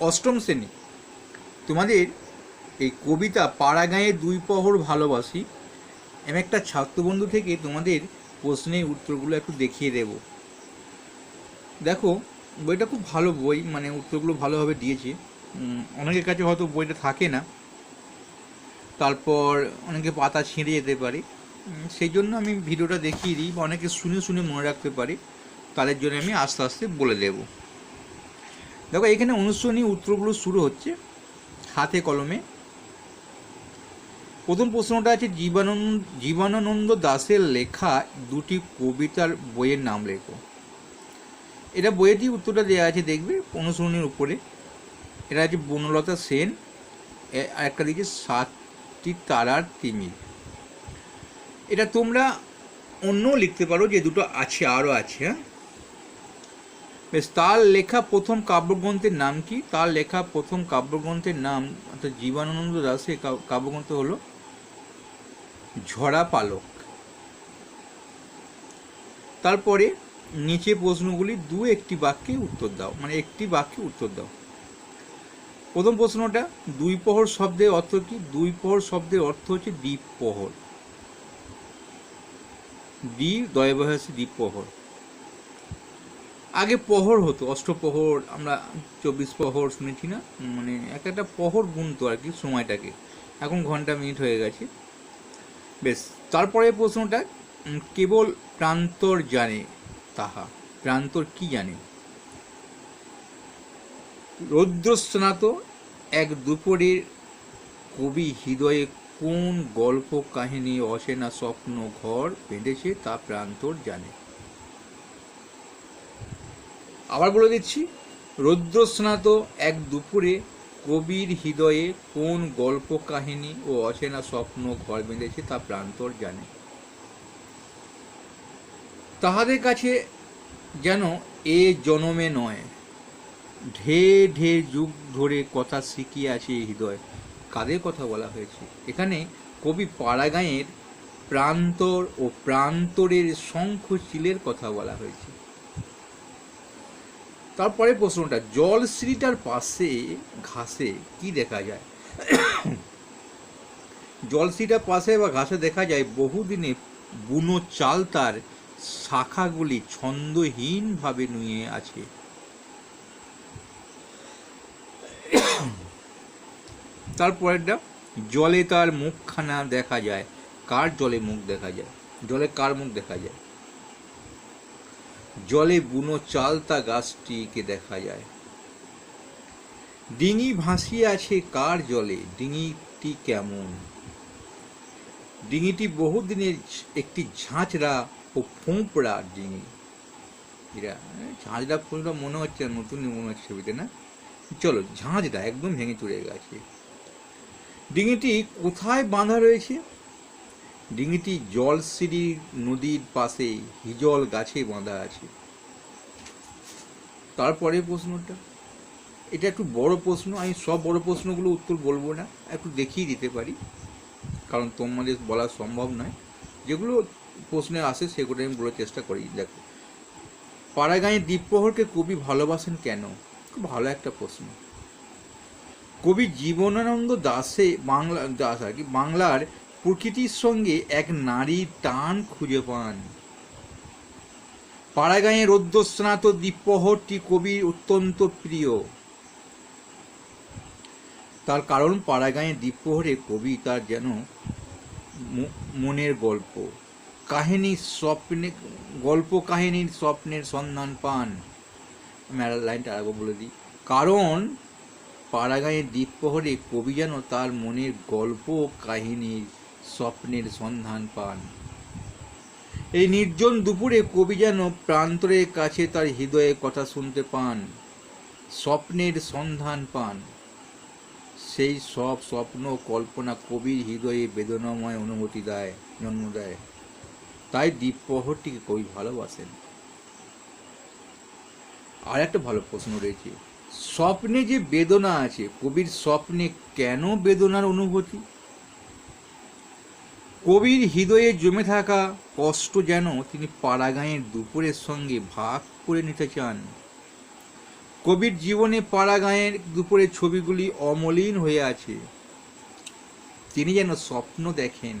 অষ্টম শ্রেণি। তোমাদের এই কবিতা পাড়াগাঁয়ে দুই প্রহর ভালোবাসি। আমি একটা ছাত্রবন্ধু থেকে তোমাদের প্রশ্নের উত্তরগুলো একটু দেখিয়ে দেব। দেখো, বইটা খুব ভালো বই মানে উত্তরগুলো ভালোভাবে দিয়েছে। অনেকের কাছে হয়তো বইটা থাকে না। তারপর অনেকে পাতা ছিঁড়ে যেতে পারে। সেই জন্য আমি ভিডিওটা দেখিয়ে দিই বা অনেকে শুনে শুনে মনে রাখতে পারে। তাদের জন্য আমি আস্তে আস্তে বলে দেব। দেখো, এখানে অনুশ্রণী উত্তরগুলো শুরু হচ্ছে হাতে কলমে। প্রথম প্রশ্নটা আছে, জীবানন্দ জীবনানন্দ দাসের লেখা দুটি কবিতার বইয়ের নাম লেখো। এটা বইয়েরই উত্তরটা দেওয়া আছে, দেখবে অনুসরণের উপরে। এটা আছে বনলতা সেন একটা দিকে সাতটি তারার তিমির। এটা তোমরা অন্যও লিখতে পারো, যে দুটো আছে, আরও আছে হ্যাঁ? বেশ, তার লেখা প্রথম কাব্যগ্রন্থের নাম কি? তার লেখা প্রথম কাব্যগ্রন্থের নাম অর্থাৎ জীবনানন্দ দাসের কাব্যগ্রন্থ হলো ঝরা পালক। তারপরে নিচে প্রশ্নগুলি দু একটি বাক্যে উত্তর দাও মানে একটি বাক্যে উত্তর দাও। প্রথম প্রশ্নটা, দুই প্রহর শব্দের অর্থ কি? দুই প্রহর শব্দের অর্থ হচ্ছে দ্বীপ প্রহর দ্বীপ দয়বহাসী দ্বীপ প্রহর আগে প্রহর হতো অষ্টপ্রহর আমরা চব্বিশ প্রহর শুনেছি না? মানে এক একটা প্রহর গুনতো আর কি সময়টাকে। এখন ঘণ্টা মিনিট হয়ে গেছে। বেশ তারপরে প্রশ্নটা কেবল প্রান্তর জানে তাহা, প্রান্তর কি জানে? রৌদ্রস্নাত এক দুপুরের কবি হৃদয়ে কোন গল্প কাহিনী অচেনা স্বপ্ন ঘর বেঁধেছে তা প্রান্তর জানে। আবার বলে দিচ্ছি, রৌদ্রস্নাত এক দুপুরে কবির হৃদয়ে কোন গল্প, কাহিনী ও অচেনা স্বপ্ন ঘর বেঁধেছে তা প্রান্তর জানে। তাহাদের কাছে যেন এ জনমে নয়। ঢে ঢে যুগ ধরে কথা শিখিয়াছে এই হৃদয়। কাদের কথা বলা হয়েছে? এখানে কবি পাড়াগাঁয়ের প্রান্তর ও প্রান্তরের শঙ্খ চিলের কথা বলা হয়েছে। তারপরে প্রশ্নটা জলশ্রীটার পাশে ঘাসে কি দেখা যায়? জলশ্রীটার পাশে বা ঘাসে দেখা যায় বহুদিনে বুনো চাল তার শাখাগুলি ছন্দহীনভাবে নুয়ে আছে। তারপরেরটা, জলে তার মুখখানা দেখা যায়। কার জলে মুখ দেখা যায়? জলে কার মুখ দেখা যায়? জলে বুনো চালতা গাছটিকে দেখা যায়। ডিঙি ভাসিয়ে আছে কার জলে? ডিঙিটি কেমন? ডিঙিটি বহুদিনের একটি ঝাঁচড়া ও ফোঁপড়া ডিঙি। এরা ঝাঁঝরা ফুলটা মনে হচ্ছে না, নতুন মনে হচ্ছে ছবিতে না? চলো ঝাঁঝরা একদম ভেঙে চুরে গেছে। ডিঙিটি কোথায় বাঁধা রয়েছে? ডিঙিটি জলসিঁড়ি নদীর পাশে হিজল গাছে বাঁধা আছে। তারপরে প্রশ্নটা? এটা একটু বড় প্রশ্ন, আমি সব বড় প্রশ্নগুলো উত্তর বলব না, একটু দেখিয়ে দিতে পারি। কারণ তোমাদের বলা সম্ভব নয়। যেগুলো প্রশ্নে আসে সেগুলো আমি বলার চেষ্টা করি। দেখো পাড়াগাঁয়ে দ্বীপপ্রহরকে কবি ভালোবাসেন কেন? খুব ভালো একটা প্রশ্ন। কবি জীবনানন্দ দাসে বাংলা, দাস আর কি, বাংলার প্রকৃতির সঙ্গে এক নারীর টান খুঁজে পান। পাড়াগাঁয়ে রৌদ্রস্নাত দ্বীপপ্রহরটি কবির অত্যন্ত প্রিয়। তার কারণ পাড়াগাঁয়ে দ্বীপপ্রহরে কবি তার যেন মনের গল্প কাহিনী স্বপ্নে, গল্প কাহিনীর স্বপ্নের সন্ধান পান। আমি আর লাইনটা আরেকবার বলে দিই। কারণ পাড়াগাঁয়ের দ্বীপপ্রহরে কবি যেন তার মনের গল্প কাহিনীর স্বপ্নের সন্ধান পান। এই নির্জন দুপুরে কবি যেন প্রান্তরের কাছে তার হৃদয়ে কথা শুনতে পান, স্বপ্নের সন্ধান পান। সেই সব স্বপ্ন কল্পনা কবির হৃদয়ে বেদনাময় অনুমতি দেয়, জন্ম দেয়। তাই দ্বীপপ্রহরটিকে কবি ভালোবাসেন। আর একটা ভালো প্রশ্ন রয়েছে, স্বপ্নে যে বেদনা আছে, কবির স্বপ্নে কেন বেদনার অনুভূতি? কবির হৃদয়ে জমে থাকা কষ্ট যেন তিনি পাড়াগাঁয়ের দুপুরের সঙ্গে ভাগ করে নিতে চান। কবির জীবনে পাড়াগাঁয়ের দুপুরের ছবিগুলি অমলিন হয়ে আছে। তিনি যেন স্বপ্ন দেখেন,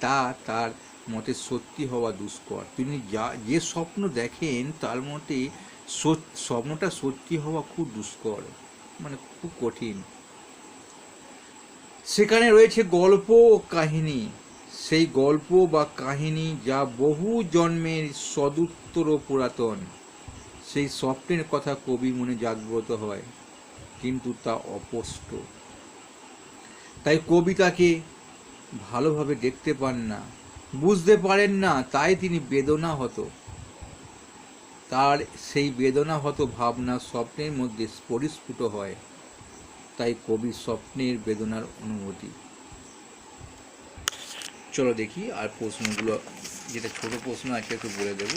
তা তার মতে সত্যি হওয়া দুষ্কর। তিনি যা, যে স্বপ্ন দেখেন, তার মতে স্বপ্নটা সত্যি হওয়া খুব দুষ্কর মানে খুব কঠিন। সেখানে রয়েছে গল্প ও কাহিনী। সেই গল্প বা কাহিনী যা বহু জন্মের সদুত্তর পুরাতন, সেই স্বপ্নের কথা কবি মনে জাগ্রত হয়, কিন্তু তা অস্পষ্ট। তাই কবিতাকে ভালোভাবে দেখতে পান না, বুঝতে পারেন না তাই তিনি বেদনা হতো তার সেই বেদনা হতো ভাবনা স্বপ্নের মধ্যে পরিস্ফুট হয়, তাই কবি স্বপ্নের বেদনার অনুভূতি চলো দেখি আর প্রশ্নগুলো, যেটা ছোট প্রশ্ন আছে একটু বলে দেবো।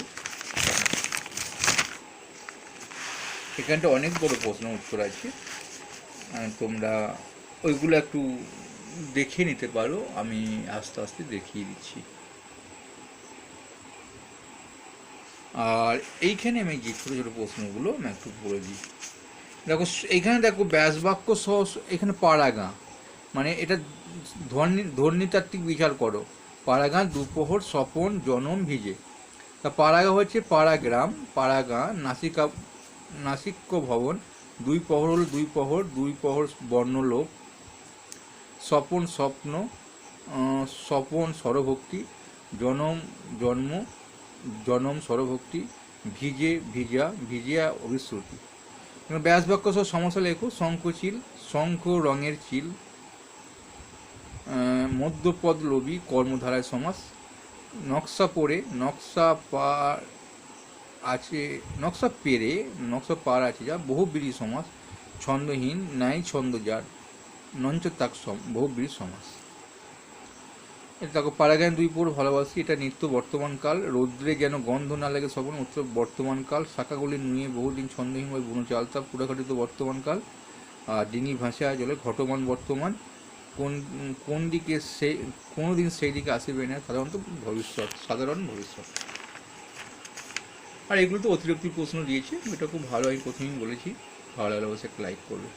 এখানটা অনেক বড় প্রশ্ন উত্তর আছে। তোমরা ওইগুলো একটু দেখে নিতে পারো, আমি আস্তে আস্তে দেখিয়ে দিচ্ছি। আর এইখানে আমি যে ছোটো ছোটো প্রশ্নগুলো আমি একটু বলে দিই। দেখো এইখানে দেখো ব্যাস বাক্য সহ, এখানে পাড়াগাঁ মানে এটা ধ্বনি ধ্বনিতাত্ত্বিক বিচার করো। পাড়াগাঁ, দুপোহর, স্বপন, জনম, ভিজে। তা পাড়াগাঁ হচ্ছে পাড়া গ্রাম পাড়াগাঁ, নাসিকা, নাসিক্য ভবন, দুই পহর হল দুই পহর দুই পহর বর্ণলোক, স্বপন স্বপ্ন স্বপন স্বরভক্তি, জনম জন্ম, জনম স্বরভক্তি, ভিজে ভিজা, ভিজিয়া অভিশ্রুতি। এবার ব্যাস বাক্য সহ সমস্যা লেখো শঙ্খচিল শঙ্খ রঙের চিল মধ্যপদ লোভী কর্মধারায় সমাস। নকশা পড়ে, নকশা পার আছে, নকশা পেরে, নকশা পার আছে যা বহুব্রী সমাস। ছন্দহীন, নাই ছন্দ যার নঞ্চ তাক সম বহুব্রী সমাস। এটা দেখো পাড়াগান দুই পোর ভালোবাসি, এটা নিত্য বর্তমানকাল রৌদ্রে যেন গন্ধ না লাগে সবন, উত্তর বর্তমানকাল শাখাগুলি নুয়ে বহুদিন ছন্দহীন হয়ে বুনো চালতা পুরাঘাটিত বর্তমানকাল আর ডিঙি ভাষা জলে ঘটমান বর্তমান। কোন কোন দিকে সে কোনো দিন সেই দিকে আসিবে না, সাধারণত ভবিষ্যৎ, সাধারণ ভবিষ্যৎ। আর এগুলো তো অতিরিক্ত প্রশ্ন দিয়েছে, এটা খুব ভালো, আমি প্রথমেই বলেছি। ভালো লাগলে অবশ্যই লাইক করবে।